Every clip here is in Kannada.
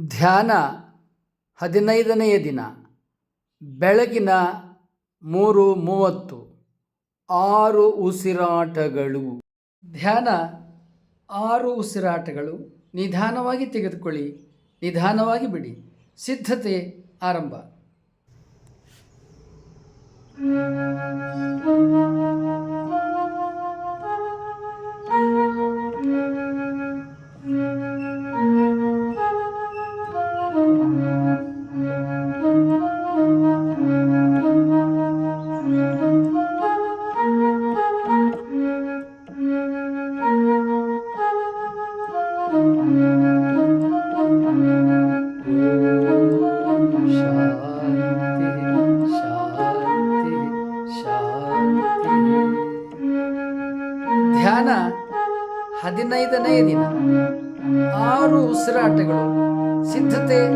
ಧ್ಯಾನ ಹದಿನೈದನೆಯ ದಿನ, ಬೆಳಗಿನ ಮೂರು ಮೂವತ್ತು, ಆರು ಉಸಿರಾಟಗಳು. ಧ್ಯಾನ ಆರು ಉಸಿರಾಟಗಳು. ನಿಧಾನವಾಗಿ ತೆಗೆದುಕೊಳ್ಳಿ, ನಿಧಾನವಾಗಿ ಬಿಡಿ. ಸಿದ್ಧತೆ ಆರಂಭ. ಹದಿನೈದನೇ ದಿನ. ಆರು ಉಸಿರಾಟಗಳು. ಸಿದ್ಧತೆ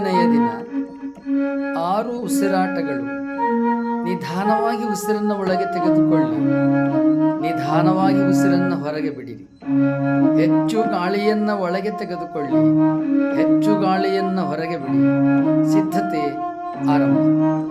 ಹದಿನೈದನೆಯ ದಿನ ಆರು ಉಸಿರಾಟಗಳು. ನಿಧಾನವಾಗಿ ಉಸಿರನ್ನು ಒಳಗೆ ತೆಗೆದುಕೊಳ್ಳಿ. ನಿಧಾನವಾಗಿ ಉಸಿರನ್ನು ಹೊರಗೆ ಬಿಡಿರಿ. ಹೆಚ್ಚು ಗಾಳಿಯನ್ನು ಒಳಗೆ ತೆಗೆದುಕೊಳ್ಳಿ. ಹೆಚ್ಚು ಗಾಳಿಯನ್ನು ಹೊರಗೆ ಬಿಡಿ. ಸಿದ್ಧತೆ ಆರಂಭ.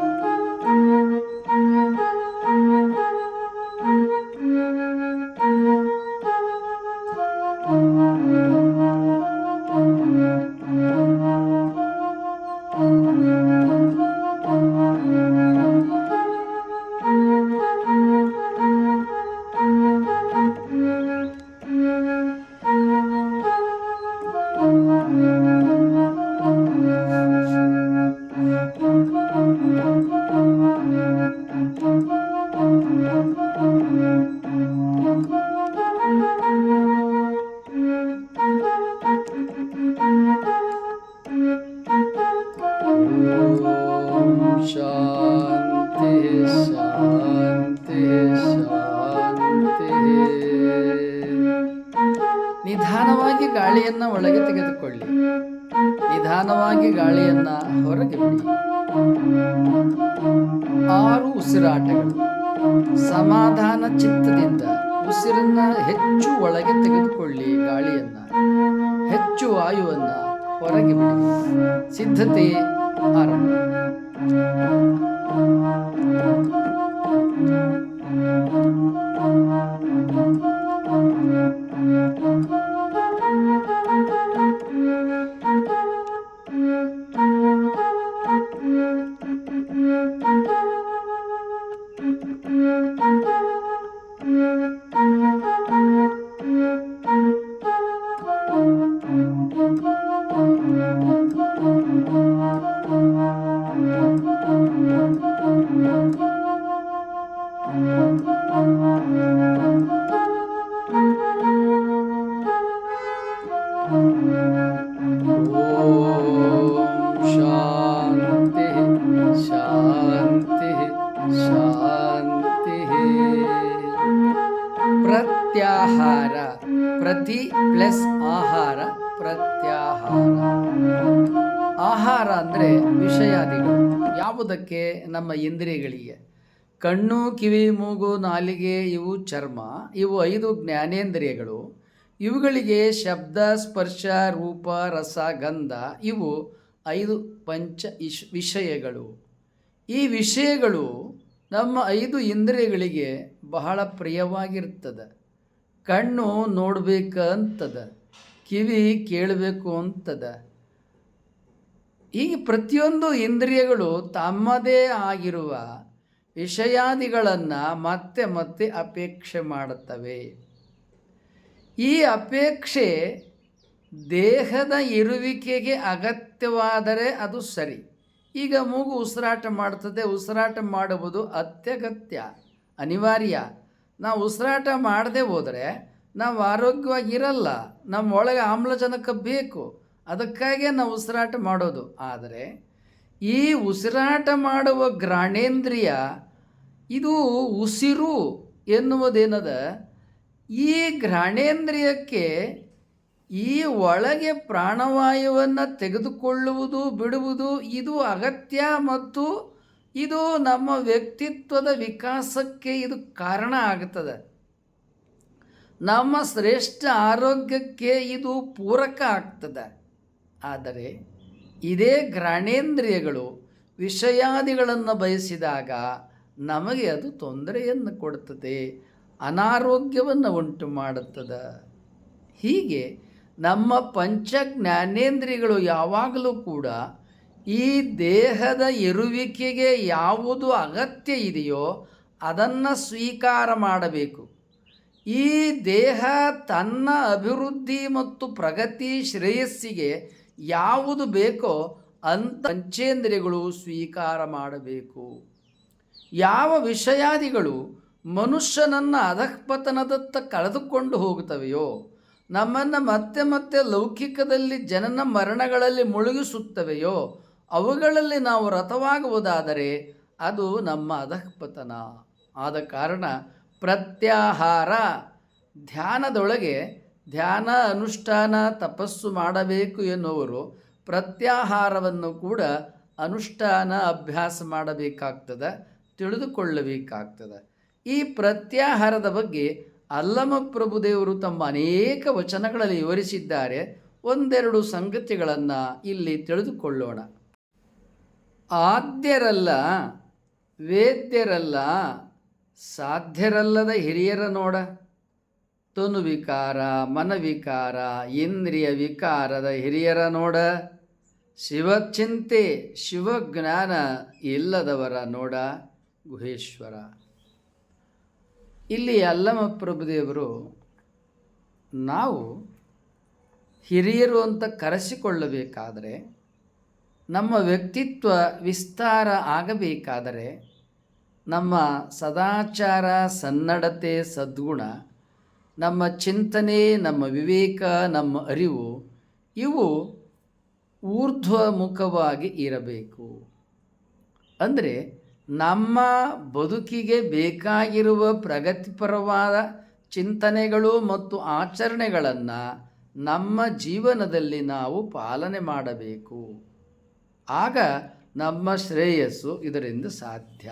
ಹೊರಗೆ ಬಿಡಿ. ಆರು ಉಸಿರಾಟಗಳು. ಸಮಾಧಾನ ಚಿತ್ತದಿಂದ ಉಸಿರನ್ನ ಹೆಚ್ಚು ಒಳಗೆ ತೆಗೆದುಕೊಳ್ಳಿ ಗಾಳಿಯನ್ನ. ಹೆಚ್ಚು ವಾಯುವನ್ನ ಹೊರಗೆ ಬಿಡಿ. ಸಿದ್ಧತೆ ಆರಂಭ. ಕಿವಿ, ಮೂಗು, ನಾಲಿಗೆ ಇವು ಚರ್ಮ. ಇವು ಐದು ಜ್ಞಾನೇಂದ್ರಿಯಗಳು. ಇವುಗಳಿಗೆ ಶಬ್ದ, ಸ್ಪರ್ಶ, ರೂಪ, ರಸ, ಗಂಧ ಇವು ಐದು ಪಂಚ ಇಶ್ ವಿಷಯಗಳು. ಈ ವಿಷಯಗಳು ನಮ್ಮ ಐದು ಇಂದ್ರಿಯಗಳಿಗೆ ಬಹಳ ಪ್ರಿಯವಾಗಿರ್ತದೆ. ಕಣ್ಣು ನೋಡಬೇಕಂತದ. ಕಿವಿ ಕೇಳಬೇಕು ಅಂತದ. ಈ ಪ್ರತಿಯೊಂದು ಇಂದ್ರಿಯಗಳು ತಮ್ಮದೇ ಆಗಿರುವ ವಿಷಯಾದಿಗಳನ್ನು ಮತ್ತೆ ಮತ್ತೆ ಅಪೇಕ್ಷೆ ಮಾಡುತ್ತವೆ. ಈ ಅಪೇಕ್ಷೆ ದೇಹದ ಇರುವಿಕೆಗೆ ಅಗತ್ಯವಾದರೆ ಅದು ಸರಿ. ಈಗ ಮೂಗು ಉಸಿರಾಟ ಮಾಡ್ತದೆ ಉಸಿರಾಟ ಮಾಡುವುದು ಅತ್ಯಗತ್ಯ, ಅನಿವಾರ್ಯ. ನಾವು ಉಸಿರಾಟ ಮಾಡದೆ ಹೋದರೆ ನಾವು ಆರೋಗ್ಯವಾಗಿರಲ್ಲ, ನಮ್ಮ ಒಳಗೆ ಆಮ್ಲಜನಕ ಬೇಕು, ಅದಕ್ಕಾಗಿಯೇ ನಾವು ಉಸಿರಾಟ ಮಾಡೋದು. ಆದರೆ ಈ ಉಸಿರಾಟ ಮಾಡುವ ಗ್ರಾಣೇಂದ್ರಿಯ ಇದು ಉಸಿರು ಎನ್ನುವುದೇನದ? ಈ ಘ್ರಾಣೇಂದ್ರಿಯಕ್ಕೆ ಈ ಒಳಗೆ ಪ್ರಾಣವಾಯುವನ್ನು ತೆಗೆದುಕೊಳ್ಳುವುದು, ಬಿಡುವುದು ಇದು ಅಗತ್ಯ ಮತ್ತು ಇದು ನಮ್ಮ ವ್ಯಕ್ತಿತ್ವದ ವಿಕಾಸಕ್ಕೆ ಇದು ಕಾರಣ ಆಗುತ್ತದೆ ನಮ್ಮ ಶ್ರೇಷ್ಠ ಆರೋಗ್ಯಕ್ಕೆ ಇದು ಪೂರಕ ಆಗ್ತದೆ. ಆದರೆ ಇದೇ ಘ್ರಾಣೇಂದ್ರಿಯಗಳು ವಿಷಯಾದಿಗಳನ್ನು ಬಯಸಿದಾಗ ನಮಗೆ ಅದು ತೊಂದರೆಯನ್ನು ಕೊಡುತ್ತದೆ, ಅನಾರೋಗ್ಯವನ್ನು ಉಂಟು ಮಾಡುತ್ತದೆ. ಹೀಗೆ ನಮ್ಮ ಪಂಚ ಜ್ಞಾನೇಂದ್ರಿಯಗಳು ಯಾವಾಗಲೂ ಕೂಡ ಈ ದೇಹದ ಇರುವಿಕೆಗೆ ಯಾವುದು ಅಗತ್ಯ ಇದೆಯೋ ಅದನ್ನು ಸ್ವೀಕಾರ ಮಾಡಬೇಕು. ಈ ದೇಹ ತನ್ನ ಅಭಿವೃದ್ಧಿ ಮತ್ತು ಪ್ರಗತಿ ಶ್ರೇಯಸ್ಸಿಗೆ ಯಾವುದು ಬೇಕೋ ಅಂತ ಪಂಚೇಂದ್ರಿಯಗಳು ಸ್ವೀಕಾರ ಮಾಡಬೇಕು. ಯಾವ ವಿಷಯಾದಿಗಳು ಮನುಷ್ಯನನ್ನು ಅಧಃಪತನದತ್ತ ಕಳೆದುಕೊಂಡು ಹೋಗುತ್ತವೆಯೋ, ನಮ್ಮನ್ನು ಮತ್ತೆ ಮತ್ತೆ ಲೌಕಿಕದಲ್ಲಿ ಜನನ ಮರಣಗಳಲ್ಲಿ ಮುಳುಗಿಸುತ್ತವೆಯೋ, ಅವುಗಳಲ್ಲಿ ನಾವು ರಥವಾಗುವುದಾದರೆ ಅದು ನಮ್ಮ ಅಧಃಪತನ. ಆದ ಕಾರಣ ಪ್ರತ್ಯಾಹಾರ, ಧ್ಯಾನದೊಳಗೆ ಧ್ಯಾನ ಅನುಷ್ಠಾನ ತಪಸ್ಸು ಮಾಡಬೇಕು ಎನ್ನುವರು, ಪ್ರತ್ಯಾಹಾರವನ್ನು ಕೂಡ ಅನುಷ್ಠಾನ ಅಭ್ಯಾಸ ಮಾಡಬೇಕಾಗ್ತದೆ. ತಿಳಿದುಕೊಳ್ಳಬೇಕಾಗ್ತದೆ. ಈ ಪ್ರತ್ಯಾಹಾರದ ಬಗ್ಗೆ ಅಲ್ಲಮ ಪ್ರಭುದೇವರು ತಮ್ಮ ಅನೇಕ ವಚನಗಳಲ್ಲಿ ವಿವರಿಸಿದ್ದಾರೆ. ಒಂದೆರಡು ಸಂಗತಿಗಳನ್ನು ಇಲ್ಲಿ ತಿಳಿದುಕೊಳ್ಳೋಣ. ಆದ್ಯರಲ್ಲ, ವೇದ್ಯರಲ್ಲ, ಸಾಧ್ಯರಲ್ಲದ ಹಿರಿಯರ ನೋಡ. ತನು ವಿಕಾರ ಮನವಿಕಾರ, ಇಂದ್ರಿಯ ವಿಕಾರದ ಹಿರಿಯರ ನೋಡ. ಶಿವಚಿಂತೆ, ಶಿವಜ್ಞಾನ ಇಲ್ಲದವರ ನೋಡ. ಗುಹೇಶ್ವರ. ಇಲ್ಲಿ ಅಲ್ಲಮ ಪ್ರಭುದೇವರು ನಾವು ಹಿರಿಯರು ಅಂತ ಕರೆಸಿಕೊಳ್ಳಬೇಕಾದರೆ, ನಮ್ಮ ವ್ಯಕ್ತಿತ್ವ ವಿಸ್ತಾರ ಆಗಬೇಕಾದರೆ, ನಮ್ಮ ಸದಾಚಾರ, ಸನ್ನಡತೆ, ಸದ್ಗುಣ, ನಮ್ಮ ಚಿಂತನೆ, ನಮ್ಮ ವಿವೇಕ, ನಮ್ಮ ಅರಿವು ಇವು ಊರ್ಧ್ವಮುಖವಾಗಿ ಇರಬೇಕು. ಅಂದರೆ ನಮ್ಮ ಬದುಕಿಗೆ ಬೇಕಾಗಿರುವ ಪ್ರಗತಿಪರವಾದ ಚಿಂತನೆಗಳು ಮತ್ತು ಆಚರಣೆಗಳನ್ನು ನಮ್ಮ ಜೀವನದಲ್ಲಿ ನಾವು ಪಾಲನೆ ಮಾಡಬೇಕು. ಆಗ ನಮ್ಮ ಶ್ರೇಯಸ್ಸು ಇದರಿಂದ ಸಾಧ್ಯ.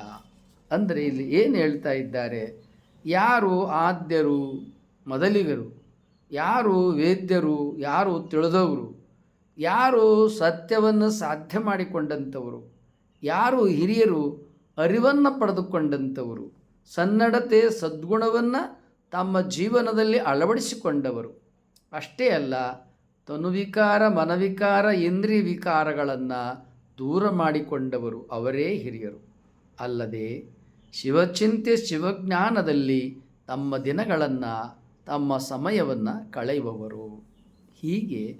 ಅಂದರೆ ಇಲ್ಲಿ ಏನು ಹೇಳ್ತಾ ಇದ್ದಾರೆ? ಯಾರು ಆದ್ಯರು? ಮೊದಲಿಗರು. ಯಾರು ವೇದ್ಯರು? ಯಾರು ತಿಳಿದವರು? ಯಾರು ಸತ್ಯವನ್ನು ಸಾಧ್ಯ ಮಾಡಿಕೊಂಡಂಥವರು? ಯಾರು ಹಿರಿಯರು? ಅರಿವನ್ನು ಪಡೆದುಕೊಂಡಂಥವರು, ಸನ್ನಡತೆ, ಸದ್ಗುಣವನ್ನು ತಮ್ಮ ಜೀವನದಲ್ಲಿ ಅಳವಡಿಸಿಕೊಂಡವರು. ಅಷ್ಟೇ ಅಲ್ಲ, ತನುವಿಕಾರ, ಮನವಿಕಾರ ಇಂದ್ರಿಯ ವಿಕಾರಗಳನ್ನು ದೂರ ಮಾಡಿಕೊಂಡವರು ಅವರೇ ಹಿರಿಯರು. ಅಲ್ಲದೆ, ಶಿವಚಿಂತೆ ಶಿವಜ್ಞಾನದಲ್ಲಿ ತಮ್ಮ ದಿನಗಳನ್ನು, ತಮ್ಮ ಸಮಯವನ್ನು ಕಳೆಯುವವರು. ಹೀಗೆ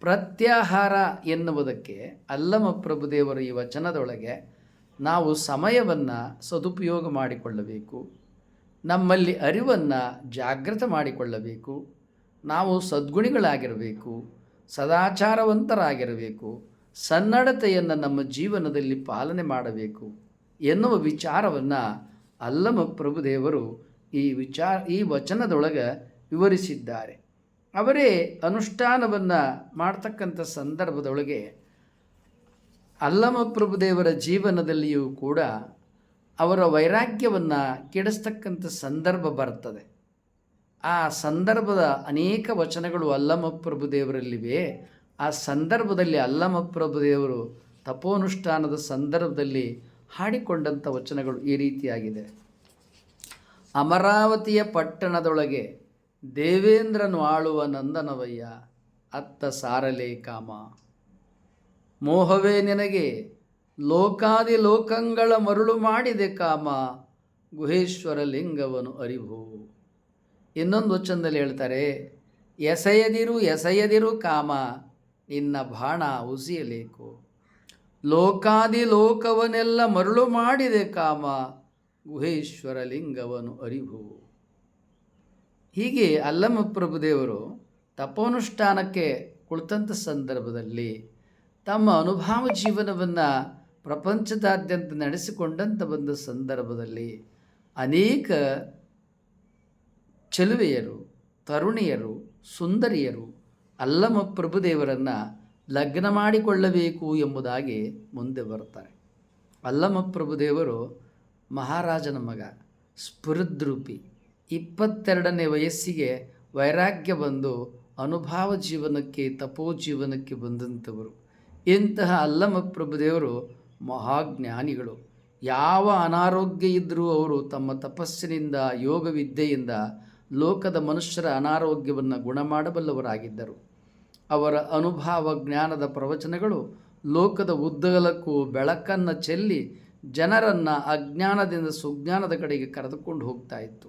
ಪ್ರತ್ಯಾಹಾರ ಎನ್ನುವುದಕ್ಕೆ ಅಲ್ಲಮ ಪ್ರಭುದೇವರು ಈ ವಚನದೊಳಗೆ ನಾವು ಸಮಯವನ್ನು ಸದುಪಯೋಗ ಮಾಡಿಕೊಳ್ಳಬೇಕು. ನಮ್ಮಲ್ಲಿ ಅರಿವನ್ನು ಜಾಗೃತ ಮಾಡಿಕೊಳ್ಳಬೇಕು. ನಾವು ಸದ್ಗುಣಿಗಳಾಗಿರಬೇಕು. ಸದಾಚಾರವಂತರಾಗಿರಬೇಕು. ಸನ್ನಡತೆಯನ್ನು ನಮ್ಮ ಜೀವನದಲ್ಲಿ ಪಾಲನೆ ಮಾಡಬೇಕು ಎನ್ನುವ ವಿಚಾರವನ್ನು ಅಲ್ಲಮ ಪ್ರಭುದೇವರು ಈ ವಿಚಾರ, ಈ ವಚನದೊಳಗೆ ವಿವರಿಸಿದ್ದಾರೆ. ಅವರೇ ಅನುಷ್ಠಾನವನ್ನು ಮಾಡ್ತಕ್ಕಂಥ ಸಂದರ್ಭದೊಳಗೆ ಅಲ್ಲಮ ಪ್ರಭುದೇವರ ಜೀವನದಲ್ಲಿಯೂ ಕೂಡ ಅವರ ವೈರಾಗ್ಯವನ್ನು ಕೆಡಿಸ್ತಕ್ಕಂಥ ಸಂದರ್ಭ ಬರ್ತದೆ. ಆ ಸಂದರ್ಭದ ಅನೇಕ ವಚನಗಳು ಅಲ್ಲಮ ಪ್ರಭುದೇವರಲ್ಲಿವೆ ಆ ಸಂದರ್ಭದಲ್ಲಿ ಅಲ್ಲಮ ಪ್ರಭುದೇವರು ತಪೋನುಷ್ಠಾನದ ಸಂದರ್ಭದಲ್ಲಿ ಹಾಡಿಕೊಂಡಂಥ ವಚನಗಳು ಈ ರೀತಿಯಾಗಿದೆ. ಅಮರಾವತಿಯ ಪಟ್ಟಣದೊಳಗೆ ದೇವೇಂದ್ರನು ಆಳುವ ನಂದನವಯ್ಯ ಅತ್ತ ಸಾರಲೇ ಕಾಮ. ಮೋಹವೇ ನಿನಗೆ ಲೋಕಾದಿ ಲೋಕಂಗಳ ಮರುಳು ಮಾಡಿದೆ ಕಾಮ, ಗುಹೇಶ್ವರ ಲಿಂಗವನು ಅರಿವು. ಇನ್ನೊಂದು ವಚನದಲ್ಲಿ ಹೇಳ್ತಾರೆ, ಎಸೆಯದಿರು ಎಸೆಯದಿರು ಕಾಮ, ನಿನ್ನ ಬಾಣ ಉಸಿಯಲೇಕು ಲೋಕಾದಿ ಲೋಕವನ್ನೆಲ್ಲ ಮರುಳು ಮಾಡಿದೆ ಕಾಮ, ಗುಹೇಶ್ವರ ಲಿಂಗವನು ಅರಿವು. ಹೀಗೆ ಅಲ್ಲಮ ಪ್ರಭುದೇವರು ತಪೋನುಷ್ಠಾನಕ್ಕೆ ಕುಳಿತಂಥ ಸಂದರ್ಭದಲ್ಲಿ ತಮ್ಮ ಅನುಭವ ಜೀವನವನ್ನು ಪ್ರಪಂಚದಾದ್ಯಂತ ನಡೆಸಿಕೊಂಡಂಥ ಒಂದು ಸಂದರ್ಭದಲ್ಲಿ ಅನೇಕ ಚೆಲುವೆಯರು, ತರುಣಿಯರು, ಸುಂದರಿಯರು ಅಲ್ಲಮ ಪ್ರಭುದೇವರನ್ನು ಲಗ್ನ ಮಾಡಿಕೊಳ್ಳಬೇಕು ಎಂಬುದಾಗಿ ಮುಂದೆ ಬರ್ತಾರೆ ಅಲ್ಲಮ ಪ್ರಭುದೇವರು ಮಹಾರಾಜನ ಮಗ, ಸ್ಫುರದ್ರೂಪಿ, ಇಪ್ಪತ್ತೆರಡನೇ ವಯಸ್ಸಿಗೆ ವೈರಾಗ್ಯ ಬಂದು ಅನುಭವ ಜೀವನಕ್ಕೆ ತಪೋ ಜೀವನಕ್ಕೆ ಬಂದಂಥವರು. ಇಂತಹ ಅಲ್ಲಮ ಪ್ರಭುದೇವರು ಮಹಾಜ್ಞಾನಿಗಳು. ಯಾವ ಅನಾರೋಗ್ಯ ಇದ್ದರೂ ಅವರು ತಮ್ಮ ತಪಸ್ಸಿನಿಂದ ಯೋಗ ವಿದ್ಯೆಯಿಂದ ಲೋಕದ ಮನುಷ್ಯರ ಅನಾರೋಗ್ಯವನ್ನು ಗುಣ ಮಾಡಬಲ್ಲವರಾಗಿದ್ದರು ಅವರ ಅನುಭವ ಜ್ಞಾನದ ಪ್ರವಚನಗಳು ಲೋಕದ ಉದ್ದಗಲಕ್ಕೂ ಬೆಳಕನ್ನು ಚೆಲ್ಲಿ ಜನರನ್ನು ಅಜ್ಞಾನದಿಂದ ಸುಜ್ಞಾನದ ಕಡೆಗೆ ಕರೆದುಕೊಂಡು ಹೋಗ್ತಾ ಇತ್ತು.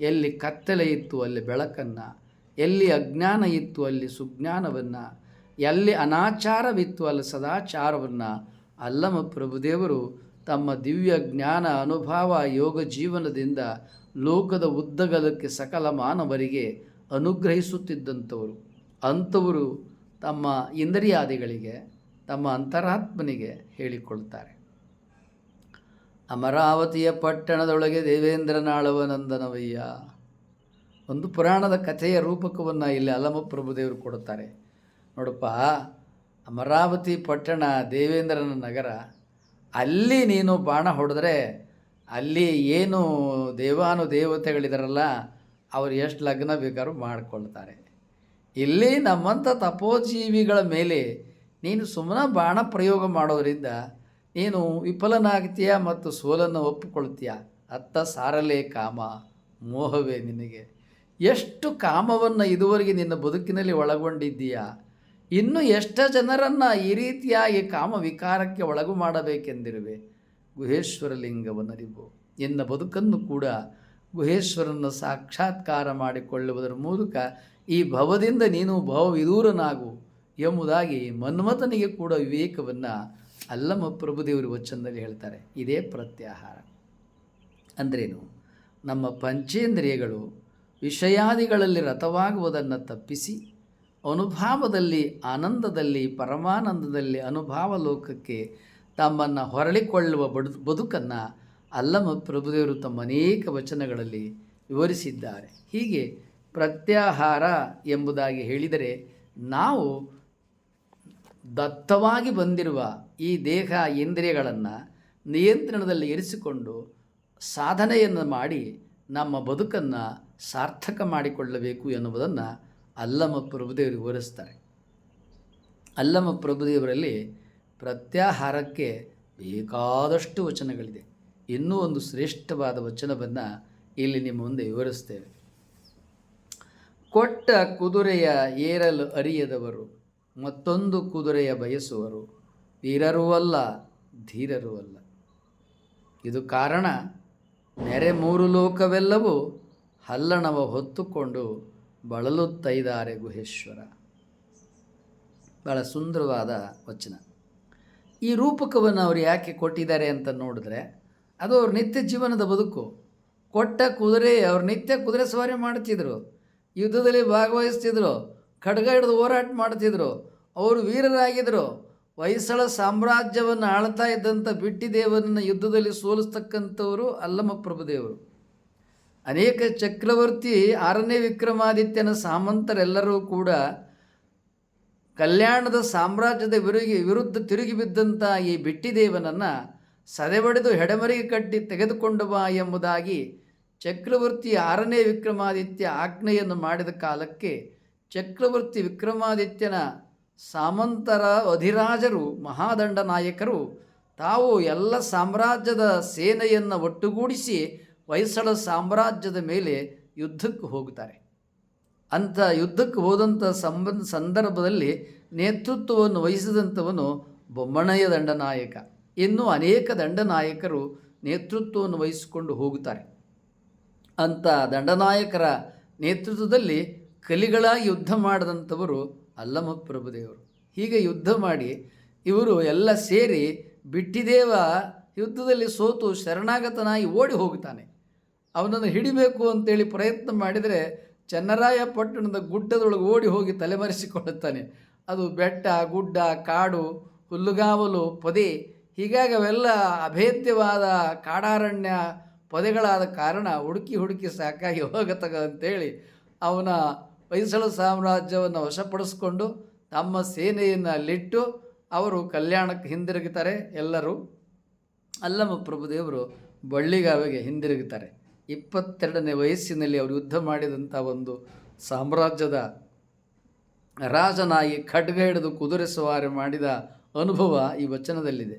ಎಲ್ಲಿ ಕತ್ತಲೆ ಇತ್ತು, ಅಲ್ಲಿ ಬೆಳಕನ್ನು. ಎಲ್ಲಿ ಅಜ್ಞಾನ ಇತ್ತು, ಅಲ್ಲಿ ಸುಜ್ಞಾನವನ್ನು. ಎಲ್ಲಿ ಅನಾಚಾರವಿತ್ತು ಅಲ್ಲಿ ಸದಾಚಾರವನ್ನು ಅಲ್ಲಮ ಪ್ರಭುದೇವರು ತಮ್ಮ ದಿವ್ಯ ಜ್ಞಾನ ಅನುಭವ ಯೋಗ ಜೀವನದಿಂದ ಲೋಕದ ಉದ್ದಗಲಕ್ಕೆ ಸಕಲ ಮಾನವರಿಗೆ ಅನುಗ್ರಹಿಸುತ್ತಿದ್ದಂಥವರು. ಅಂಥವರು ತಮ್ಮ ಇಂದ್ರಿಯಾದಿಗಳಿಗೆ, ತಮ್ಮ ಅಂತರಾತ್ಮನಿಗೆ ಹೇಳಿಕೊಳ್ತಾರೆ. ಅಮರಾವತಿಯ ಪಟ್ಟಣದೊಳಗೆ ದೇವೇಂದ್ರನಾಳವನಂದನವಯ್ಯ. ಒಂದು ಪುರಾಣದ ಕಥೆಯ ರೂಪಕವನ್ನು ಇಲ್ಲಿ ಅಲಮ ಪ್ರಭುದೇವರು ಕೊಡುತ್ತಾರೆ. ನೋಡಪ್ಪ, ಅಮರಾವತಿ ಪಟ್ಟಣ ದೇವೇಂದ್ರನ ನಗರ, ಅಲ್ಲಿ ನೀನು ಬಾಣ ಹೊಡೆದ್ರೆ ಅಲ್ಲಿ ಏನು ದೇವಾನು ದೇವತೆಗಳಿದಾರಲ್ಲ ಅವ್ರು ಎಷ್ಟು ಲಗ್ನ ಬೇಕಾದ್ರೂ ಮಾಡಿಕೊಳ್ತಾರೆ. ಇಲ್ಲಿ ನಮ್ಮಂಥ ತಪೋಜೀವಿಗಳ ಮೇಲೆ ನೀನು ಸುಮ್ಮನೆ ಬಾಣ ಪ್ರಯೋಗ ಮಾಡೋದರಿಂದ ನೀನು ವಿಫಲನಾಗ್ತೀಯ ಮತ್ತು ಸೋಲನ್ನು ಒಪ್ಪಿಕೊಳ್ತೀಯ. ಅತ್ತ ಸಾರಲೇ ಕಾಮ, ಮೋಹವೇ ನಿನಗೆ. ಎಷ್ಟು ಕಾಮವನ್ನು ಇದುವರೆಗೆ ನಿನ್ನ ಬದುಕಿನಲ್ಲಿ ಒಳಗೊಂಡಿದ್ದೀಯಾ? ಇನ್ನು ಎಷ್ಟು ಜನರನ್ನು ಈ ರೀತಿಯಾಗಿ ಕಾಮ ವಿಕಾರಕ್ಕೆ ಒಳಗು ಮಾಡಬೇಕೆಂದಿರುವೆ. ಗುಹೇಶ್ವರ ಲಿಂಗವನ್ನರಿವು ಎನ್ನ ಬದುಕನ್ನು ಕೂಡ ಗುಹೇಶ್ವರನ್ನು ಸಾಕ್ಷಾತ್ಕಾರ ಮಾಡಿಕೊಳ್ಳುವುದರ ಮೂಲಕ ಈ ಭವದಿಂದ ನೀನು ಭವ ವಿದೂರನಾಗು ಎಂಬುದಾಗಿ ಮನ್ಮಥನಿಗೆ ಕೂಡ ವಿವೇಕವನ್ನು ಅಲ್ಲಮ ಪ್ರಭುದೇವರು ವಚನದಲ್ಲಿ ಹೇಳ್ತಾರೆ. ಇದೇ ಪ್ರತ್ಯಾಹಾರ. ಅಂದ್ರೇನು? ನಮ್ಮ ಪಂಚೇಂದ್ರಿಯಗಳು ವಿಷಯಾದಿಗಳಲ್ಲಿ ರಥವಾಗುವುದನ್ನು ತಪ್ಪಿಸಿ ಅನುಭಾವದಲ್ಲಿ, ಆನಂದದಲ್ಲಿ, ಪರಮಾನಂದದಲ್ಲಿ, ಅನುಭಾವ ಲೋಕಕ್ಕೆ ತಮ್ಮನ್ನು ಹೊರಳಿಕೊಳ್ಳುವ ಬಡು, ಬದುಕನ್ನು ಅಲ್ಲಮ ಪ್ರಭುದೇವರು ತಮ್ಮ ಅನೇಕ ವಚನಗಳಲ್ಲಿ ವಿವರಿಸಿದ್ದಾರೆ. ಹೀಗೆ ಪ್ರತ್ಯಾಹಾರ ಎಂಬುದಾಗಿ ಹೇಳಿದರೆ ನಾವು ದತ್ತವಾಗಿ ಬಂದಿರುವ ಈ ದೇಹ ಇಂದ್ರಿಯಗಳನ್ನು ನಿಯಂತ್ರಣದಲ್ಲಿ ಇರಿಸಿಕೊಂಡು ಸಾಧನೆಯನ್ನು ಮಾಡಿ ನಮ್ಮ ಬದುಕನ್ನು ಸಾರ್ಥಕ ಮಾಡಿಕೊಳ್ಳಬೇಕು ಎನ್ನುವುದನ್ನು ಅಲ್ಲಮ ಪ್ರಭುದೇವರಿಗೆ ವಿವರಿಸ್ತಾರೆ ಅಲ್ಲಮ ಪ್ರಭುದೇವರಲ್ಲಿ ಪ್ರತ್ಯಾಹಾರಕ್ಕೆ ಬೇಕಾದಷ್ಟು ವಚನಗಳಿದೆ. ಇನ್ನೂ ಒಂದು ಶ್ರೇಷ್ಠವಾದ ವಚನವನ್ನು ಇಲ್ಲಿ ನಿಮ್ಮ ಮುಂದೆ ವಿವರಿಸ್ತೇವೆ. ಕೊಟ್ಟ ಕುದುರೆಯ ಏರಲು ಅರಿಯದವರು, ಮತ್ತೊಂದು ಕುದುರೆಯ ಬಯಸುವರು ವೀರರೂ ಅಲ್ಲ ಧೀರರೂ ಅಲ್ಲ ಇದು ಕಾರಣ ನೆರೆ ಮೂರು ಲೋಕವೆಲ್ಲವೂ ಹಲ್ಲಣವ ಹೊತ್ತುಕೊಂಡು ಬಳಲುತ್ತೈದಾರೆ ಗುಹೇಶ್ವರ. ಭಾಳ ಸುಂದರವಾದ ವಚನ. ಈ ರೂಪಕವನ್ನು ಅವರು ಯಾಕೆ ಕೊಟ್ಟಿದ್ದಾರೆ ಅಂತ ನೋಡಿದ್ರೆ, ಅದು ಅವ್ರ ನಿತ್ಯ ಜೀವನದ ಬದುಕು. ಕೊಟ್ಟ ಕುದುರೆ, ಅವ್ರು ನಿತ್ಯ ಕುದುರೆ ಸವಾರಿ ಮಾಡ್ತಿದ್ರು. ಯುದ್ಧದಲ್ಲಿ ಭಾಗವಹಿಸ್ತಿದ್ರು. ಖಡ್ಗ ಹಿಡಿದು ಹೋರಾಟ ಮಾಡ್ತಿದ್ರು. ಅವರು ವೀರರಾಗಿದ್ದರು ಹೊಯ್ಸಳ ಸಾಮ್ರಾಜ್ಯವನ್ನು ಆಳ್ತಾ ಇದ್ದಂಥ ಬಿಟ್ಟಿದೇವನನ್ನು ಯುದ್ಧದಲ್ಲಿ ಸೋಲಿಸ್ತಕ್ಕಂಥವರು ಅಲ್ಲಮ ಪ್ರಭುದೇವರು ಅನೇಕ ಚಕ್ರವರ್ತಿ ಆರನೇ ವಿಕ್ರಮಾದಿತ್ಯನ ಸಾಮಂತರೆಲ್ಲರೂ ಕೂಡ ಕಲ್ಯಾಣದ ಸಾಮ್ರಾಜ್ಯದ ವಿರುಗಿ, ವಿರುದ್ಧ ತಿರುಗಿ ಬಿದ್ದಂಥ ಈ ಬಿಟ್ಟಿದೇವನನ್ನು ಸದೆಬಡಿದು ಹೆಡಮರಿಗೆ ಕಟ್ಟಿ ತೆಗೆದುಕೊಂಡು ಬಾ ಎಂಬುದಾಗಿ ಚಕ್ರವರ್ತಿ ಆರನೇ ವಿಕ್ರಮಾದಿತ್ಯ ಆಜ್ಞೆಯನ್ನು ಮಾಡಿದ ಕಾಲಕ್ಕೆ ಚಕ್ರವರ್ತಿ ವಿಕ್ರಮಾದಿತ್ಯನ ಸಾಮಂತರ ಅಧಿರಾಜರು ಮಹಾದಂಡ ನಾಯಕರು ತಾವು ಎಲ್ಲ ಸಾಮ್ರಾಜ್ಯದ ಸೇನೆಯನ್ನು ಒಟ್ಟುಗೂಡಿಸಿ ಹೊಯ್ಸಳ ಸಾಮ್ರಾಜ್ಯದ ಮೇಲೆ ಯುದ್ಧಕ್ಕೆ ಹೋಗುತ್ತಾರೆ. ಅಂಥ ಯುದ್ಧಕ್ಕೆ ಹೋದಂಥ ಸಂಬಂಧ ಸಂದರ್ಭದಲ್ಲಿ ನೇತೃತ್ವವನ್ನು ವಹಿಸಿದಂಥವನು ಬೊಮ್ಮಣಯ್ಯ ದಂಡನಾಯಕ. ಇನ್ನೂ ಅನೇಕ ದಂಡನಾಯಕರು ನೇತೃತ್ವವನ್ನು ವಹಿಸಿಕೊಂಡು ಹೋಗುತ್ತಾರೆ. ಅಂಥ ದಂಡನಾಯಕರ ನೇತೃತ್ವದಲ್ಲಿ ಕಲಿಗಳಾಗಿ ಯುದ್ಧ ಮಾಡಿದಂಥವರು ಅಲ್ಲಮ ಪ್ರಭುದೇವರು ಹೀಗೆ ಯುದ್ಧ ಮಾಡಿ ಇವರು ಎಲ್ಲ ಸೇರಿ ಬಿಟ್ಟಿದೇವ ಯುದ್ಧದಲ್ಲಿ ಸೋತು ಶರಣಾಗತನಾಗಿ ಓಡಿ ಹೋಗುತ್ತಾನೆ. ಅವನನ್ನು ಹಿಡಿಬೇಕು ಅಂತೇಳಿ ಪ್ರಯತ್ನ ಮಾಡಿದರೆ ಚನ್ನರಾಯ ಪಟ್ಟಣದ ಗುಡ್ಡದೊಳಗೆ ಓಡಿ ಹೋಗಿ ತಲೆಮರೆಸಿಕೊಳ್ಳುತ್ತಾನೆ ಅದು ಬೆಟ್ಟ, ಗುಡ್ಡ, ಕಾಡು, ಹುಲ್ಲುಗಾವಲು, ಪೊದೆ, ಹೀಗಾಗಿ ಅವೆಲ್ಲ ಅಭೇದ್ಯವಾದ ಕಾಡಾರಣ್ಯ ಪೊದೆಗಳಾದ ಕಾರಣ ಹುಡುಕಿ ಹುಡುಕಿ ಸಾಕಾಗಿ ಹೋಗತಗ ಅಂತೇಳಿ ಅವನ ಹೊಯ್ಸಳ ಸಾಮ್ರಾಜ್ಯವನ್ನು ವಶಪಡಿಸ್ಕೊಂಡು ತಮ್ಮ ಸೇನೆಯನ್ನು ಅಲ್ಲಿಟ್ಟು ಅವರು ಕಲ್ಯಾಣಕ್ಕೆ ಹಿಂದಿರುಗುತ್ತಾರೆ ಎಲ್ಲರೂ ಅಲ್ಲಮ ಪ್ರಭುದೇವರು ಬಳ್ಳಿಗಾವಿಗೆ ಹಿಂದಿರುಗುತ್ತಾರೆ ಇಪ್ಪತ್ತೆರಡನೇ ವಯಸ್ಸಿನಲ್ಲಿ ಅವರು ಯುದ್ಧ ಮಾಡಿದಂಥ ಒಂದು ಸಾಮ್ರಾಜ್ಯದ ರಾಜನಾಗಿ ಖಡ್ಗ ಹಿಡಿದು ಕುದುರೆ ಸವಾರಿ ಮಾಡಿದ ಅನುಭವ ಈ ವಚನದಲ್ಲಿದೆ.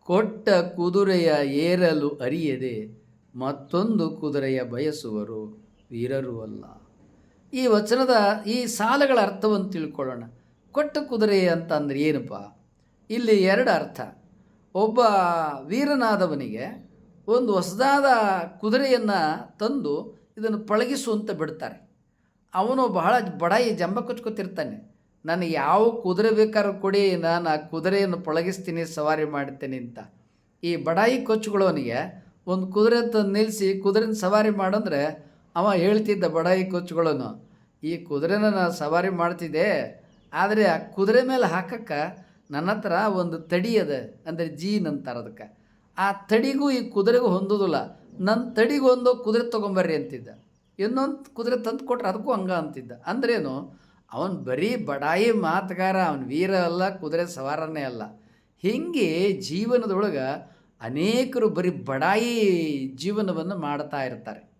ಕೊಟ್ಟ ಕುದುರೆಯ ಏರಲು ಅರಿಯದೆ ಮತ್ತೊಂದು ಕುದುರೆಯ ಬಯಸುವರು ವೀರರು ಅಲ್ಲ. ಈ ವಚನದ ಈ ಸಾಲಗಳ ಅರ್ಥವನ್ನು ತಿಳ್ಕೊಳ್ಳೋಣ. ಕೊಟ್ಟ ಕುದುರೆ ಅಂತ ಅಂದರೆ ಏನಪ್ಪ? ಇಲ್ಲಿ ಎರಡು ಅರ್ಥ. ಒಬ್ಬ ವೀರನಾದವನಿಗೆ ಒಂದು ಹೊಸದಾದ ಕುದುರೆಯನ್ನು ತಂದು ಇದನ್ನು ಪಳಗಿಸುವಂತ ಬಿಡ್ತಾರೆ. ಅವನು ಬಹಳ ಬಡಾಯಿ ಜಂಬ ಕೊಚ್ಕೊತಿರ್ತಾನೆ. ನನಗೆ ಯಾವ ಕುದುರೆ ಬೇಕಾದ್ರೂ ಕೊಡಿ, ನಾನು ಆ ಕುದುರೆಯನ್ನು ಪಳಗಿಸ್ತೀನಿ, ಸವಾರಿ ಮಾಡ್ತೀನಿ ಅಂತ. ಈ ಬಡಾಯಿ ಕೊಚ್ಚುಗಳವನಿಗೆ ಒಂದು ಕುದುರೆ ತಂದು ನಿಲ್ಲಿಸಿ ಕುದುರೆನ ಸವಾರಿ ಮಾಡಂದ್ರೆ ಅವ ಹೇಳ್ತಿದ್ದ ಬಡಾಯಿ ಕೊಚ್ಚುಗಳನ್ನು ಈ ಕುದುರೆನ ನಾನು ಸವಾರಿ ಮಾಡ್ತಿದ್ದೆ, ಆದರೆ ಆ ಕುದುರೆ ಮೇಲೆ ಹಾಕಕ್ಕೆ ನನ್ನ ಹತ್ರ ಒಂದು ತಡಿ ಅದ, ಅಂದರೆ ಜೀನ್ ಅಂತಾರೆ ಅದಕ್ಕೆ. ಆ ತಡಿಗೂ ಈ ಕುದುರೆಗೂ ಹೊಂದೋದಿಲ್ಲ. ನನ್ನ ತಡಿಗೂ ಒಂದು ಕುದುರೆ ತೊಗೊಂಬರ್ರಿ ಅಂತಿದ್ದ. ಇನ್ನೊಂದು ಕುದುರೆ ತಂದು ಕೊಟ್ರೆ ಅದಕ್ಕೂ ಹಂಗ ಅಂತಿದ್ದ. ಅಂದ್ರೇನು, ಅವನು ಬರೀ ಬಡಾಯಿ ಮಾತುಗಾರ, ಅವನು ವೀರ ಅಲ್ಲ, ಕುದುರೆ ಸವಾರನೇ ಅಲ್ಲ. ಹೀಗೆ ಜೀವನದೊಳಗೆ ಅನೇಕರು ಬರೀ ಬಡಾಯಿ ಜೀವನವನ್ನು ಮಾಡ್ತಾ ಇರ್ತಾರೆ.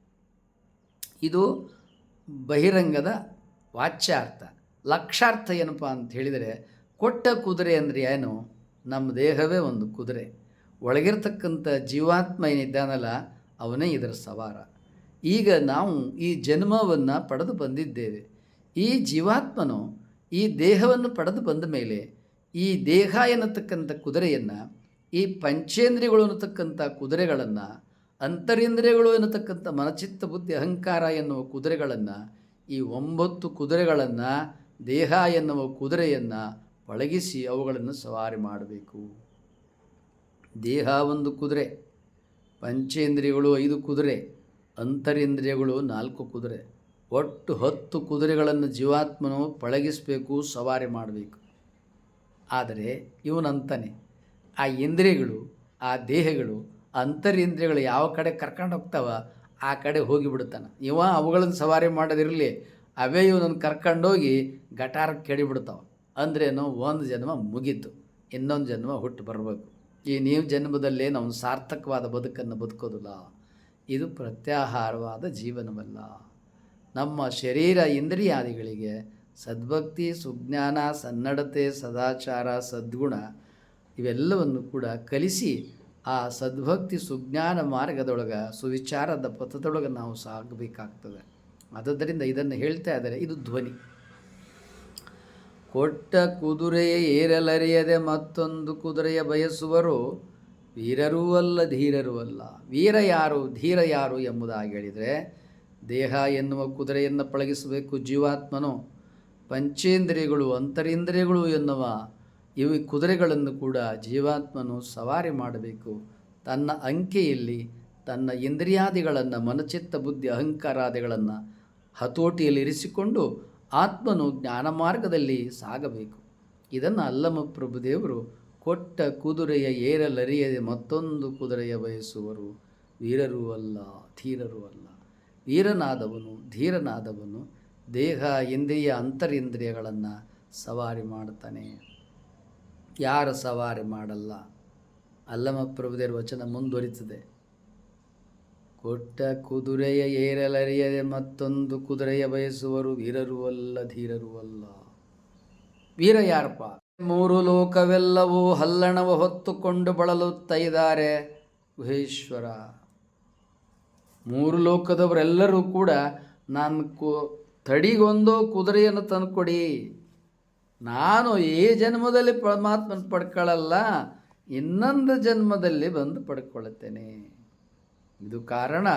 ಇದು ಬಹಿರಂಗದ ವಾಚ್ಯಾರ್ಥ. ಲಕ್ಷಾರ್ಥ ಏನಪ್ಪ ಅಂತ ಹೇಳಿದರೆ, ಕೊಟ್ಟ ಕುದುರೆ ಅಂದರೆ ಏನು? ನಮ್ಮ ದೇಹವೇ ಒಂದು ಕುದುರೆ. ಒಳಗಿರ್ತಕ್ಕಂಥ ಜೀವಾತ್ಮ ಏನಿದ್ದಾನಲ್ಲ, ಅವನೇ ಇದರ ಸವಾರ. ಈಗ ನಾವು ಈ ಜನ್ಮವನ್ನು ಪಡೆದು ಬಂದಿದ್ದೇವೆ. ಈ ಜೀವಾತ್ಮನು ಈ ದೇಹವನ್ನು ಪಡೆದು ಬಂದ ಮೇಲೆ, ಈ ದೇಹ ಎನ್ನತಕ್ಕಂಥ ಕುದುರೆಯನ್ನು, ಈ ಪಂಚೇಂದ್ರಿಯಗಳು ಅನ್ನತಕ್ಕಂಥ ಕುದುರೆಗಳನ್ನು, ಅಂತರೇಂದ್ರಿಯಗಳು ಎನ್ನತಕ್ಕಂಥ ಮನಚಿತ್ತ ಬುದ್ಧಿ ಅಹಂಕಾರ ಎನ್ನುವ ಕುದುರೆಗಳನ್ನು, ಈ ಒಂಬತ್ತು ಕುದುರೆಗಳನ್ನು, ದೇಹ ಎನ್ನುವ ಕುದುರೆಯನ್ನು ಒಳಗಿಸಿ ಅವುಗಳನ್ನು ಸವಾರಿ ಮಾಡಬೇಕು. ದೇಹ ಒಂದು ಕುದುರೆ, ಪಂಚೇಂದ್ರಿಯಗಳು ಐದು ಕುದುರೆ, ಅಂತರೇಂದ್ರಿಯಗಳು ನಾಲ್ಕು ಕುದುರೆ. ಒಟ್ಟು ಹತ್ತು ಕುದುರೆಗಳನ್ನು ಜೀವಾತ್ಮನು ಪಳಗಿಸಬೇಕು, ಸವಾರಿ ಮಾಡಬೇಕು. ಆದರೆ ಇವನಂತಾನೆ, ಆ ಇಂದ್ರಿಯಗಳು, ಆ ದೇಹಗಳು, ಅಂತರೇಂದ್ರಿಯಗಳು ಯಾವ ಕಡೆ ಕರ್ಕೊಂಡು ಹೋಗ್ತಾವ, ಆ ಕಡೆ ಹೋಗಿಬಿಡ್ತಾನೆ ಇವ ಅವುಗಳನ್ನು ಸವಾರಿ ಮಾಡೋದಿರಲಿ, ಅವೇ ಇವನನ್ನು ಕರ್ಕೊಂಡೋಗಿ ಗಟಾರಕ್ಕೆ ಕೆಡಿಬಿಡ್ತಾವೆ. ಅಂದ್ರೇನು, ಒಂದು ಜನ್ಮ ಮುಗೀತು, ಇನ್ನೊಂದು ಜನ್ಮ ಹುಟ್ಟು ಬರಬೇಕು. ಈ ನೀವು ಜನ್ಮದಲ್ಲೇ ನಾವು ಸಾರ್ಥಕವಾದ ಬದುಕನ್ನು ಬದುಕೋದಿಲ್ಲ. ಇದು ಪ್ರತ್ಯಾಹಾರವಾದ ಜೀವನವಲ್ಲ. ನಮ್ಮ ಶರೀರ ಇಂದ್ರಿಯಾದಿಗಳಿಗೆ ಸದ್ಭಕ್ತಿ, ಸುಜ್ಞಾನ, ಸನ್ನಡತೆ, ಸದಾಚಾರ, ಸದ್ಗುಣ ಇವೆಲ್ಲವನ್ನು ಕೂಡ ಕಲಿಸಿ ಆ ಸದ್ಭಕ್ತಿ, ಸುಜ್ಞಾನ ಮಾರ್ಗದೊಳಗೆ ಸುವಿಚಾರದ ಪಥದೊಳಗೆ ನಾವು ಸಾಗಬೇಕಾಗ್ತದೆ. ಆದ್ದರಿಂದ ಇದನ್ನು ಹೇಳ್ತಾ ಇದ್ದಾರೆ, ಇದು ಧ್ವನಿ. ಕೊಟ್ಟ ಕುದುರೆಯ ಏರಲರಿಯದೆ ಮತ್ತೊಂದು ಕುದುರೆಯ ಬಯಸುವರು ವೀರರೂ ಅಲ್ಲ, ಧೀರರೂ ಅಲ್ಲ. ವೀರ ಯಾರು, ಧೀರ ಯಾರು ಎಂಬುದಾಗಿ ಹೇಳಿದರೆ, ದೇಹ ಎನ್ನುವ ಕುದುರೆಯನ್ನು ಪಳಗಿಸಬೇಕು ಜೀವಾತ್ಮನು. ಪಂಚೇಂದ್ರಿಯಗಳು, ಅಂತರೇಂದ್ರಿಯಗಳು ಎನ್ನುವ ಇವು ಕುದುರೆಗಳನ್ನು ಕೂಡ ಜೀವಾತ್ಮನು ಸವಾರಿ ಮಾಡಬೇಕು. ತನ್ನ ಅಂಕೆಯಲ್ಲಿ ತನ್ನ ಇಂದ್ರಿಯಾದಿಗಳನ್ನು, ಮನಚಿತ್ತ ಬುದ್ಧಿ ಅಹಂಕಾರಾದಿಗಳನ್ನು ಹತೋಟಿಯಲ್ಲಿ ಇರಿಸಿಕೊಂಡು ಆತ್ಮನು ಜ್ಞಾನ ಮಾರ್ಗದಲ್ಲಿ ಸಾಗಬೇಕು. ಇದನ್ನು ಅಲ್ಲಮ ಪ್ರಭುದೇವರು ಕೊಟ್ಟ ಕುದುರೆಯ ಏರಲರಿಯದೆ ಮತ್ತೊಂದು ಕುದುರೆಯ ಬಯಸುವರು. ವೀರರೂ ಅಲ್ಲ, ಧೀರರೂ ಅಲ್ಲ. ವೀರನಾದವನು, ಧೀರನಾದವನು ದೇಹ, ಇಂದ್ರಿಯ, ಅಂತರಿಂದ್ರಿಯಗಳನ್ನು ಸವಾರಿ ಮಾಡ್ತಾನೆ ಯಾರು ಸವಾರಿ ಮಾಡಲ್ಲ? ಅಲ್ಲಮ ಪ್ರಭುದೇವರ ವಚನ ಮುಂದುವರಿತದೆ. ಕೊಟ್ಟ ಕುದುರೆಯ ಏರಲರಿಯದೆ ಮತ್ತೊಂದು ಕುದುರೆಯ ಬಯಸುವರು ವೀರರು ಅಲ್ಲ, ಧೀರರು ಅಲ್ಲ. ವೀರ ಯಾರಪ್ಪ? ಮೂರು ಲೋಕವೆಲ್ಲವೂ ಹಲ್ಲಣವ ಹೊತ್ತುಕೊಂಡು ಬಳಲುತ್ತಿದ್ದಾರೆ ಗುಹೇಶ್ವರ. ಮೂರು ಲೋಕದವರೆಲ್ಲರೂ ಕೂಡ ನಾನು ಕು ತಡಿಗೊಂದು ಕುದುರೆಯನ್ನು ತಂದುಕೊಡಿ. ನಾನು ಈ ಜನ್ಮದಲ್ಲಿ ಪರಮಾತ್ಮನ ಪಡ್ಕೊಳ್ಳಲ್ಲ ಇನ್ನೊಂದು ಜನ್ಮದಲ್ಲಿ ಬಂದು ಪಡ್ಕೊಳ್ಳುತ್ತೇನೆ ಇದು ಕಾರಣ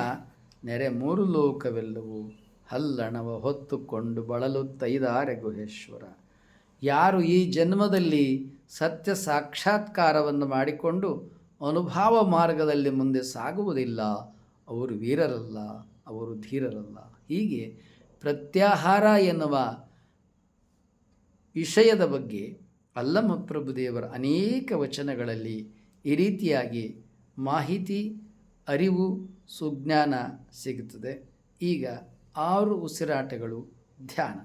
ನೆರೆ ಮೂರು ಲೋಕವೆಲ್ಲವೂ ಹಲ್ಲಣವ ಹೊತ್ತುಕೊಂಡು ಬಳಲುತ್ತೈದಾರೆ ಗುಹೇಶ್ವರ. ಯಾರು ಈ ಜನ್ಮದಲ್ಲಿ ಸತ್ಯ ಸಾಕ್ಷಾತ್ಕಾರವನ್ನು ಮಾಡಿಕೊಂಡು ಅನುಭಾವ ಮಾರ್ಗದಲ್ಲಿ ಮುಂದೆ ಸಾಗುವುದಿಲ್ಲ, ಅವರು ವೀರರಲ್ಲ, ಅವರು ಧೀರರಲ್ಲ. ಹೀಗೆ ಪ್ರತ್ಯಾಹಾರ ಎನ್ನುವ ವಿಷಯದ ಬಗ್ಗೆ ಅಲ್ಲಮ ಪ್ರಭುದೇವರ ಅನೇಕ ವಚನಗಳಲ್ಲಿ ಈ ರೀತಿಯಾಗಿ ಮಾಹಿತಿ ಅರಿವು ಸುಜ್ಞಾನ ಸಿಗುತ್ತದೆ. ಈಗ ಆರು ಉಸಿರಾಟಗಳು ಧ್ಯಾನ.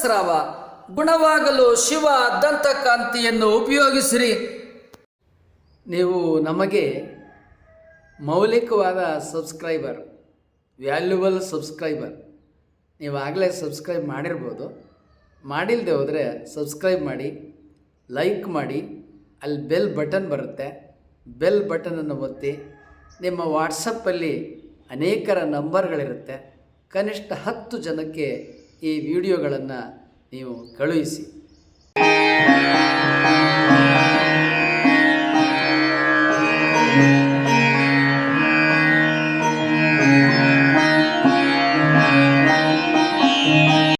ರಕ್ತಸ್ರಾವ ಗುಣವಾಗಲು ಶಿವ ದಂತಕಾಂತಿಯನ್ನು ಉಪಯೋಗಿಸಿರಿ. ನೀವು ನಮಗೆ ಮೌಲಿಕವಾದ ಸಬ್ಸ್ಕ್ರೈಬರ್, ವ್ಯಾಲ್ಯೂಬಲ್ ಸಬ್ಸ್ಕ್ರೈಬರ್ ನೀವು ಆಗಲೇ ಸಬ್ಸ್ಕ್ರೈಬ್ ಮಾಡಿರ್ಬೋದು. ಮಾಡಿಲ್ಲದೆ ಹೋದರೆ ಸಬ್ಸ್ಕ್ರೈಬ್ ಮಾಡಿ, ಲೈಕ್ ಮಾಡಿ, ಅಲ್ಲಿ ಬೆಲ್ ಬಟನ್ ಬರುತ್ತೆ. ಬೆಲ್ ಬಟನನ್ನು ಒತ್ತಿ, ನಿಮ್ಮ ವಾಟ್ಸಪ್ಪಲ್ಲಿ ಅನೇಕರ ನಂಬರ್ಗಳಿರುತ್ತೆ. ಕನಿಷ್ಠ ಹತ್ತು ಜನಕ್ಕೆ ಈ ವಿಡಿಯೋಗಳನ್ನು ನೀವು ಕಳುಹಿಸಿ.